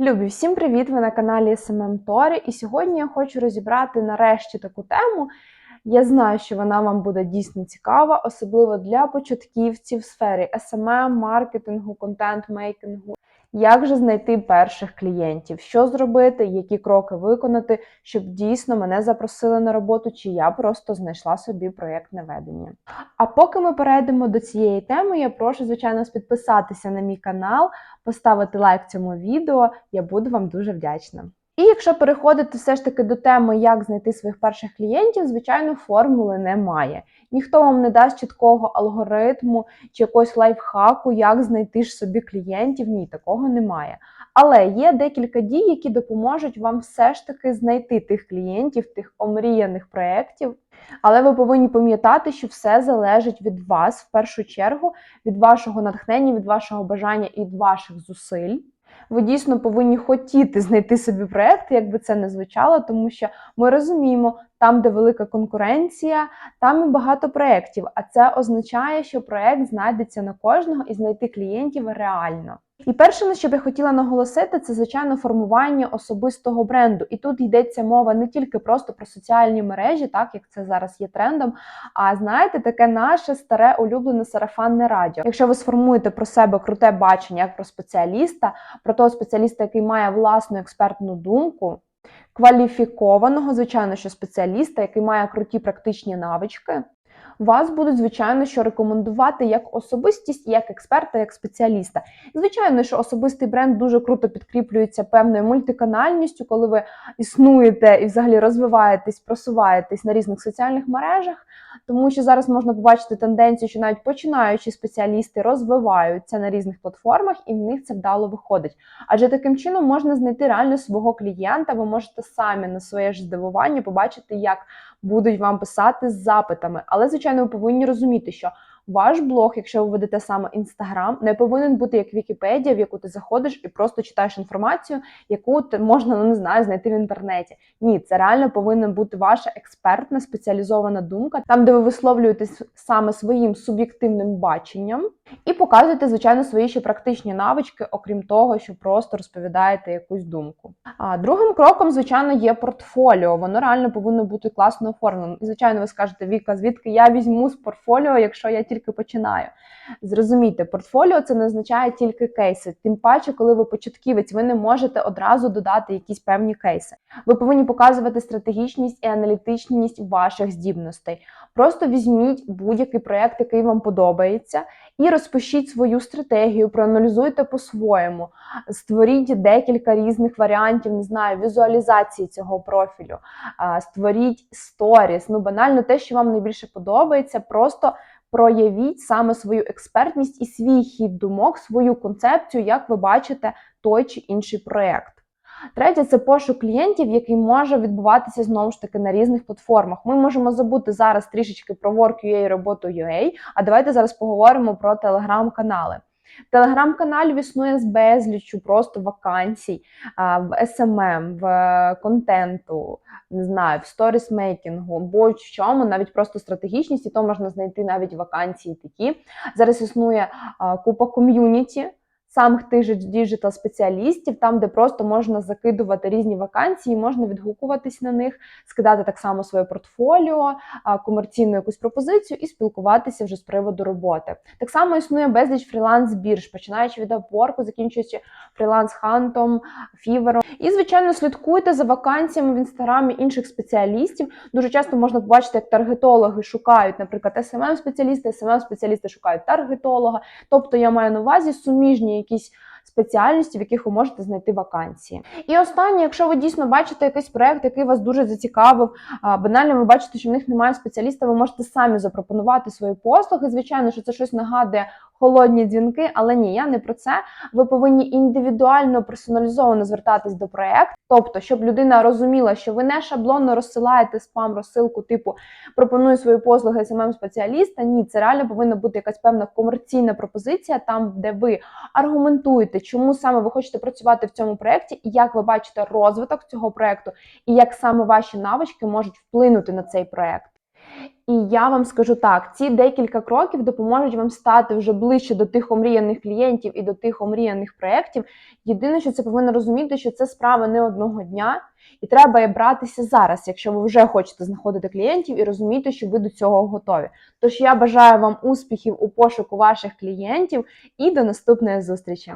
Любі, всім привіт! Ви на каналі SMM Торі. І сьогодні я хочу розібрати нарешті таку тему. Я знаю, що вона вам буде дійсно цікава, особливо для початківців в сфері SMM, маркетингу, контент-мейкінгу. Як же знайти перших клієнтів? Що зробити, які кроки виконати, щоб дійсно мене запросили на роботу, чи я просто знайшла собі проєктне ведення. А поки ми перейдемо до цієї теми, я прошу, звичайно, підписатися на мій канал, поставити лайк цьому відео. Я буду вам дуже вдячна. І якщо переходити все ж таки до теми, як знайти своїх перших клієнтів, звичайно, формули немає. Ніхто вам не дасть чіткого алгоритму чи якогось лайфхаку, як знайти ж собі клієнтів. Ні, такого немає. Але є декілька дій, які допоможуть вам все ж таки знайти тих клієнтів, тих омріяних проєктів. Але ви повинні пам'ятати, що все залежить від вас в першу чергу, від вашого натхнення, від вашого бажання і від ваших зусиль. Ви дійсно повинні хотіти знайти собі проєкт, як би це не звучало, тому що ми розуміємо, там, де велика конкуренція, там і багато проєктів. А це означає, що проєкт знайдеться на кожного і знайти клієнтів реально. І перше, на що б я хотіла наголосити, це звичайно формування особистого бренду. І тут йдеться мова не тільки просто про соціальні мережі, так як це зараз є трендом. А знаєте, таке наше старе улюблене сарафанне радіо. Якщо ви сформуєте про себе круте бачення як про спеціаліста, про того спеціаліста, який має власну експертну думку. Кваліфікованого, звичайно, що спеціаліста, який має круті практичні навички, вас будуть, звичайно, що рекомендувати як особистість, як експерта, як спеціаліста. Звичайно, що особистий бренд дуже круто підкріплюється певною мультиканальністю, коли ви існуєте і взагалі розвиваєтесь, просуваєтесь на різних соціальних мережах, тому що зараз можна побачити тенденцію, що навіть починаючі спеціалісти розвиваються на різних платформах, і в них це вдало виходить. Адже таким чином можна знайти реально свого клієнта, ви можете самі на своє ж здивування побачити, як будуть вам писати з запитами. Але, звичайно, ви повинні розуміти, що ваш блог, якщо ви ведете саме інстаграм, не повинен бути як Вікіпедія, в яку ти заходиш і просто читаєш інформацію, яку ти можна ну не знаю знайти в інтернеті. Ні, це реально повинна бути ваша експертна спеціалізована думка, там де ви висловлюєтесь саме своїм суб'єктивним баченням. І показуєте, звичайно, свої ще практичні навички, окрім того, що просто розповідаєте якусь думку. А другим кроком, звичайно, є портфоліо. Воно реально повинно бути класно оформленим. І, звичайно, ви скажете, Віка, звідки я візьму з портфоліо, якщо я тільки починаю. Зрозумійте, портфоліо це не означає тільки кейси. Тим паче, коли ви початківець, ви не можете одразу додати якісь певні кейси. Ви повинні показувати стратегічність і аналітичність ваших здібностей. Просто візьміть будь-який проєкт, який вам подобається, і розпишіть свою стратегію, проаналізуйте по-своєму, створіть декілька різних варіантів, не знаю, візуалізації цього профілю, створіть сторіс. Ну, банально те, що вам найбільше подобається, просто проявіть саме свою експертність і свій хід думок, свою концепцію, як ви бачите той чи інший проєкт. Третє це пошук клієнтів, який може відбуватися знову ж таки на різних платформах. Ми можемо забути зараз трішечки про Work.ua і роботу UA, а давайте зараз поговоримо про телеграм-канали. Телеграм-каналів існує з безліччю просто вакансій в СММ, в контенту, не знаю, в сторісмейкінгу, будь в чому, навіть просто стратегічність, і то можна знайти навіть вакансії такі. Зараз існує купа ком'юніті самих тих же діджитал спеціалістів, там, де просто можна закидувати різні вакансії, можна відгукуватись на них, скидати так само своє портфоліо, комерційну якусь пропозицію і спілкуватися вже з приводу роботи. Так само існує безліч фріланс-бірж, починаючи від Upwork, закінчуючи фріланс-хантом, фівером. І, звичайно, слідкуйте за вакансіями в інстаграмі інших спеціалістів. Дуже часто можна побачити, як таргетологи шукають, наприклад, smm спеціалісти smm спеціалісти шукають таргетолога. Тобто я маю на увазі суміжні якісь спеціальності, в яких ви можете знайти вакансії. І останнє, якщо ви дійсно бачите якийсь проект, який вас дуже зацікавив, банально ви бачите, що в них немає спеціаліста, ви можете самі запропонувати свої послуги. Звичайно, що це щось нагадує холодні дзвінки, але ні, я не про це. Ви повинні індивідуально персоналізовано звертатись до проекту, тобто, щоб людина розуміла, що ви не шаблонно розсилаєте спам розсилку, типу пропоную свої послуги самим спеціаліста. Ні, це реально повинна бути якась певна комерційна пропозиція, там де ви аргументуєте, чому саме ви хочете працювати в цьому проєкті, і як ви бачите розвиток цього проєкту, і як саме ваші навички можуть вплинути на цей проєкт. І я вам скажу так: ці декілька кроків допоможуть вам стати вже ближче до тих омріяних клієнтів і до тих омріяних проєктів. Єдине, що це повинно розуміти, що це справа не одного дня, і треба братися зараз, якщо ви вже хочете знаходити клієнтів і розумієте, що ви до цього готові. Тож я бажаю вам успіхів у пошуку ваших клієнтів і до наступної зустрічі!